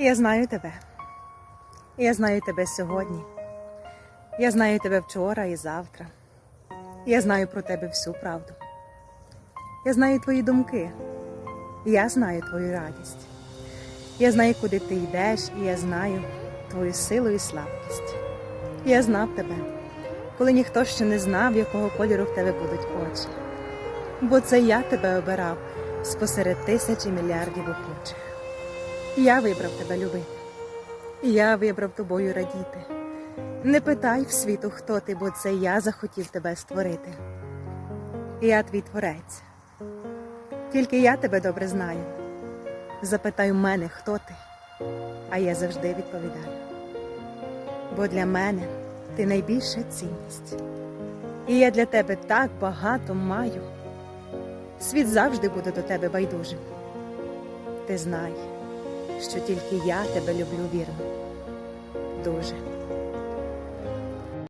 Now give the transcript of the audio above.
Я знаю тебе. Я знаю тебе сьогодні. Я знаю тебе вчора і завтра. Я знаю про тебе всю правду. Я знаю твої думки. Я знаю твою радість. Я знаю, куди ти йдеш, і я знаю твою силу і слабкість. Я знав тебе, коли ніхто ще не знав, якого кольору в тебе будуть очі. Бо це я тебе обирав спосеред тисячі мільярдів охочих. Я вибрав тебе любити. Я вибрав тобою радіти. Не питай в світу, хто ти, бо це я захотів тебе створити. Я твій творець. Тільки я тебе добре знаю. Запитай у мене, хто ти, а я завжди відповідаю. Бо для мене ти найбільша цінність. І я для тебе так багато маю. Світ завжди буде до тебе байдужим. Ти знай, що тільки я тебе люблю вірно. Дуже.